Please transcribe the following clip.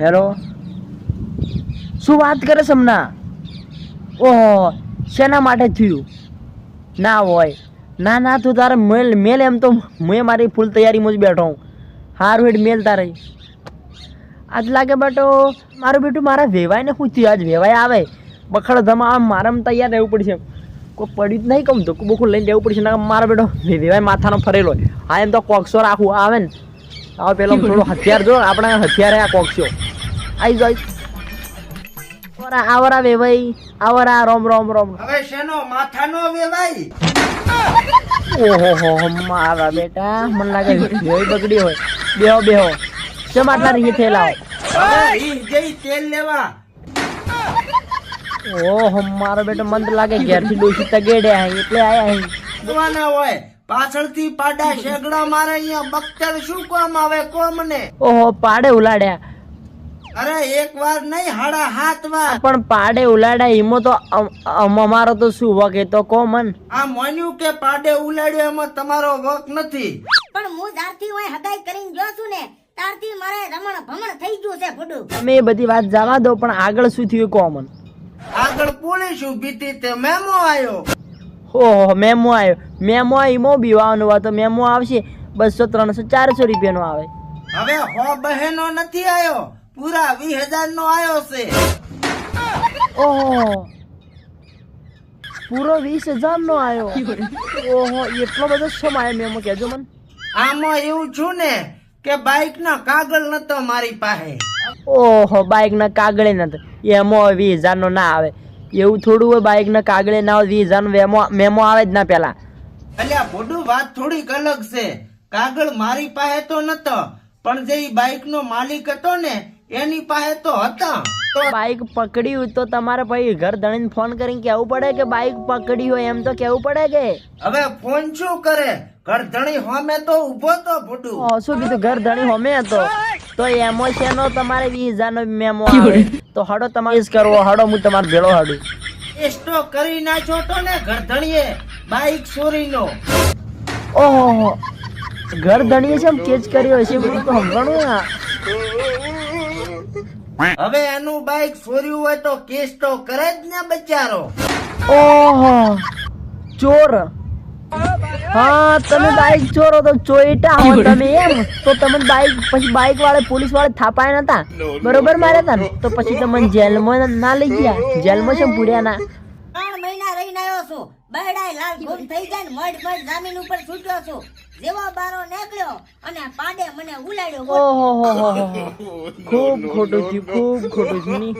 Hello? શું વાત કરે છે હમણાં? ઓહો, શેના માટે થયું? ના હોય. ના ના, તું તારે મેલ મેલ એમ તો મેં મારી ફૂલ તૈયારીમાં જ બેઠો હું. હારું હેડ, મેલ તારે. આજ લાગે બેટો, મારું બેટું મારા વેવાઈને શું થયું? આજ વેવાય આવે? બખડ ધમા મારે મારામાં તૈયાર રહેવું પડશે. કોઈ પડ્યું જ નહીં કમ તો બખું લઈને રહેવું પડશે, ના, મારો બેટો વેવાય માથાનો ફરેલો હા, એમ તો કોક્સો રાખવું આવે ને. હવે પેલો થોડો હથિયાર જો, આપણે હથિયારે આ કોક્સો. આઈ જાય. આવરા આવરા વેવાઈ આવરા રોમ રોમ રોમ. હવે શેનો માથાનો વેવાઈ ઓહો હો હો, મારા બેટા મને લાગે વેવાઈ બગડી હોય. બેહો બેહો. શેમ આટલા રીહી થયેલા હોય? જઈ તેલ લેવા. ઓહો મારો બેટો મંદ લાગે ઘેરથી ડોસી તગેડે અહીં એટલે આયા અહીં દુવાના હોય. પાછળથી પાડા શેગડા મારે અહીંયા બક્તર શું કામ આવે કોમ ને ઓહો પાડે ઉલાડ્યા. અરે એક વાર નહીં હાડા હાથ વાર. પણ પાડે ઉલાડ્યા ઈમો તો અમ- અમ- અમારો તો શું વકે તો કો મન. આ મોન્યું કે પાડે ઉલાડ્યો એમાં તમારો વક નથી. પણ હું જ્યારથી હોય હગાઈ કરીને જો છું ને તારથી મારે રમણ ભમણ થઈ ગયું છે ફૂડું તમે એ બધી વાત જવા દો પણ આગળ શું થયું કો મન. આગળ પોલીસ ઊભી હતી તે મેમો આવ્યો ઓહો મેમો આવ્યો મેમો ઈમો બીવાનો હોય તો મેમો આવશે. બસો ત્રણસો ચારસો રૂપિયાનો આવે. હવે હો બહેનો નથી આવ્યો પૂરા વીસ હજાર નો આવ્યો છે. ઓહો. પૂરો વીસ હજાર નો આવ્યો ઓહો એટલો બધો શું આવ્યો મેમો કેજો મને. આમાં એવું છું ને કે બાઇક નો કાગળ નતો મારી પાસે. ઓહો બાઇક ના કાગળે નતો. એમાં વીસ હજાર નો ના આવે. એવું થોડું હોય બાઇક ના કાગળે ના હોય વીસ હજાર મેમો મેમો આવે જ ના પેલા અલ્યા બોડું વાત થોડીક અલગ છે. કાગળ મારી પાસે તો નતો પણ જે બાઇક નો માલિક હતો ને એની પાસે તો હતા તો બાઇક પકડ્યું તો તમારે ભાઈ ઘર ધણીને ફોન કરીને કેવું પડે કે બાઇક પકડી હોય એમ તો કેવું પડે કે? હવે ફોન શું કરે? ઘરધણી હોમે તો ઊભો તો ભોડું. ઓ, શું કીધું? ઘર ધણી હોમે હતો. તો એમો છે નો તમારે વીસ હજાર નો મેમો આવે. તો હડો તમારે કરવો હડો હું તમારો ભેળો હડું. એસ્ટો કરી નાખ્યો તો ને ઘરધણીએ બાઇક ચોરીનો. ઓહો ઘર ધણીએ છે એમ કેચ કર્યો હશે બધું તો સમજણું ના હવે એનું બાઇક ચોર્યું હોય તો કેસ તો કરે જ ને બચારો. ઓહો ચોર. હા તમે બાઇક ચોરો તો ચોઈટા હો તમે એમ. તો તમે બાઇક પછી બાઇક વાળે પોલીસ વાળે થાપાયા નતા? બરોબર મારે તા ને? તો પછી તમને જેલમાં ના લઈ ગયા? જેલમાં છે પૂર્યા ના? ત્રણ મહિના રહીને આવ્યો છું. બહેડાય લાલ ગુમ થઈ જાય ને મઢ મઢ જમીન ઉપર છૂટ્યો છું. જેવો બારો નીકળ્યો અને પાડે મને ઉલાડ્યો ઓહો હો હો હો હો. ખૂબ ખોટું થયું ખૂબ ખોટું થયું.